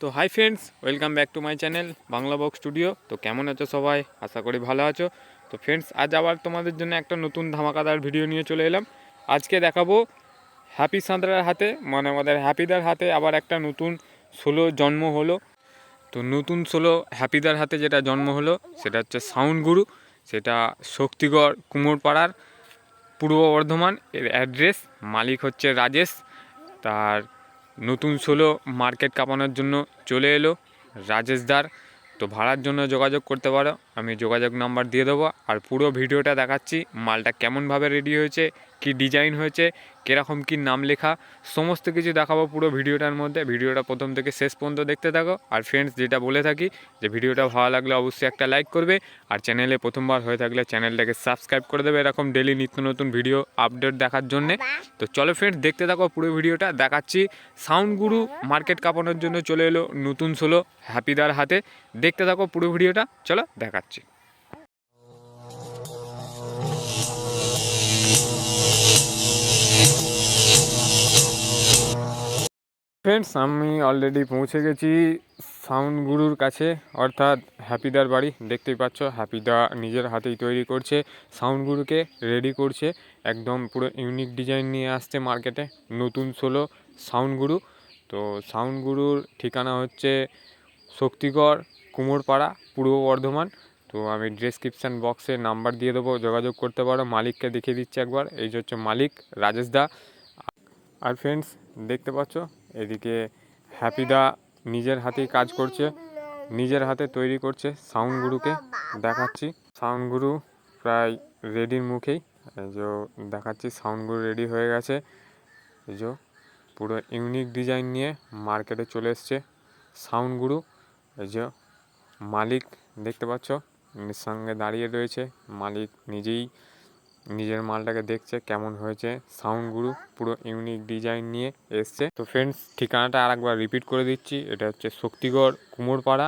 তো hi friends welcome back to my channel Bangla Box Studio তো কেমন আছো সবাই? আশা করি ভালো আছো। তো ফ্রেন্ডস আজ আবার তোমাদের জন্য একটা নতুন ধামাকাদার ভিডিও নিয়ে চলে এলাম। আজকে দেখাবো হ্যাপি সাঁতরার হাতে মানে আমাদের হ্যাপিদার হাতে আবার একটা নতুন ষোলো জন্ম হলো। তো নতুন ষোলো হ্যাপিদার হাতে যেটা জন্ম হলো, সেটা হচ্ছে সাউন্ড গুরু সেটা শক্তিগড় কুমোরপাড়ার পূর্ব বর্ধমান এর অ্যাড্রেস মালিক হচ্ছে রাজেশ। তার নতুন ষোলো মার্কেট কাঁপানোর জন্য চলে এলো রাজেশদার তো ভাড়ার জন্য যোগাযোগ করতে পারো। আমি যোগাযোগ নাম্বার দিয়ে দেবো। আর পুরো ভিডিওটা দেখাচ্ছি। মালটা কেমনভাবে রেডি হয়েছে কি ডিজাইন হয়েছে, কীরকম কি নাম লেখা, সমস্ত কিছু দেখাবো পুরো ভিডিওটার মধ্যে। ভিডিওটা প্রথম থেকে শেষ পর্যন্ত দেখতে থাকো। আর ফ্রেন্ডস যেটা বলে থাকি যে ভিডিওটা ভালো লাগলে অবশ্যই একটা লাইক করবে। আর চ্যানেলে প্রথমবার হয়ে থাকলে চ্যানেলটাকে সাবস্ক্রাইব করে দেবে এরকম ডেলি নিত্য নতুন ভিডিও আপডেট দেখার জন্যে। তো চলো ফ্রেন্ডস দেখতে থাকো পুরো ভিডিওটা। দেখাচ্ছি সাউন্ড গুরু মার্কেট কাঁপানোর জন্য চলে এলো নতুন সোলো হ্যাপিদার হাতে। দেখতে থাকো পুরো ভিডিওটা। চলো দেখাচ্ছি। ফ্রেন্ডস আমি অলরেডি পৌঁছে গেছি সাউন্ড গুরুর কাছে, অর্থাৎ হ্যাপিদার বাড়ি। দেখতেই পাচ্ছ হ্যাপিদা নিজের হাতেই তৈরি করছে, সাউন্ড গুরুকে রেডি করছে। একদম পুরো ইউনিক ডিজাইন নিয়ে আসছে মার্কেটে নতুন ষোলো সাউন্ড গুরু। তো সাউন্ড গুরুর ঠিকানা হচ্ছে শক্তিগড়, কুমোরপাড়া, পূর্ব বর্ধমান। তো আমি ডেসক্রিপশান বক্সে নাম্বার দিয়ে দেবো, যোগাযোগ করতে পারো। মালিককে দেখিয়ে দিচ্ছি একবার। এই যে হচ্ছে মালিক, রাজেশ দা। আর ফ্রেন্ডস দেখতে পাচ্ছ এদিকে হ্যাপিদা নিজের হাতেই কাজ করছে, নিজের হাতে তৈরি করছে সাউন্ড গুরুকে দেখাচ্ছি। সাউন্ড গুরু প্রায় রেডির মুখেই যে দেখাচ্ছি, সাউন্ড গুরু রেডি হয়ে গেছে। যে পুরো ইউনিক ডিজাইন নিয়ে মার্কেটে চলে এসছে সাউন্ড গুরু। এই যে মালিক দেখতে পাচ্ছ সঙ্গে দাঁড়িয়ে রয়েছে, মালিক নিজেই নিজের মালটাকে দেখছে, কেমন হয়েছে। সাউন্ড গুরু পুরো ইউনিক ডিজাইন নিয়ে এসছে। তো ফ্রেন্ডস ঠিকানাটা আর একবার রিপিট করে দিচ্ছি। এটা হচ্ছে শক্তিগড়, কুমোরপাড়া।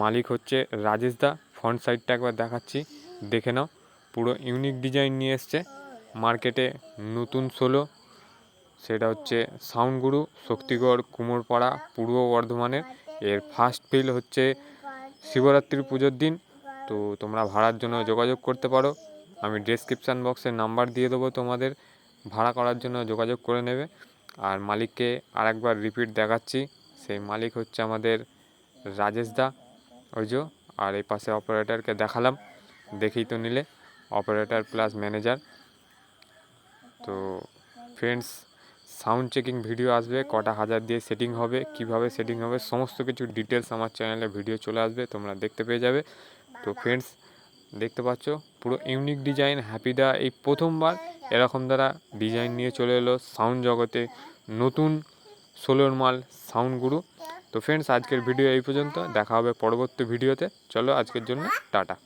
মালিক হচ্ছে রাজেশ দা। ফ্রন্ট সাইডটা একবার দেখাচ্ছি। দেখে নাও, পুরো ইউনিক ডিজাইন নিয়ে এসছে। মার্কেটে নতুন ষোলো সেটা হচ্ছে সাউন্ড গুরু শক্তিগড়, কুমোরপাড়া, পূর্ব বর্ধমানের। এর ফার্স্ট ফিল হচ্ছে শিবরাত্রির পুজোর দিন। তো তোমরা ভাড়ার জন্য যোগাযোগ করতে পারো। আমি ডেসক্রিপশান বক্সে নাম্বার দিয়ে দেবো তোমাদের। ভাড়া করার জন্য যোগাযোগ করে নেবে। আর মালিককে আরেকবার রিপিট দেখাচ্ছি। সেই মালিক হচ্ছে আমাদের রাজেশ দা। ওই আর এই পাশে অপারেটরকে দেখালাম। দেখেই তো নিলে। অপারেটর প্লাস ম্যানেজার তো ফ্রেন্ডস সাউন্ড চেকিং ভিডিও আসবে। কটা হাজার দিয়ে সেটিং হবে, কীভাবে সেটিং হবে, সমস্ত কিছু ডিটেলস আমার চ্যানেলে ভিডিও চলে আসবে, তোমরা দেখতে পেয়ে যাবে। তো ফ্রেন্ডস দেখতে পাচ্ছ? পুরো ইউনিক ডিজাইন হ্যাপিদা এই প্রথমবার এরকম দ্বারা ডিজাইন নিয়ে চলে এলো সাউন্ড জগতে নতুন সোলোর মাল সাউন্ড গুরু তো ফ্রেন্ডস আজকের ভিডিও এই পর্যন্ত। দেখা হবে পরবর্তী ভিডিওতে চলো, আজকের জন্য টাটা।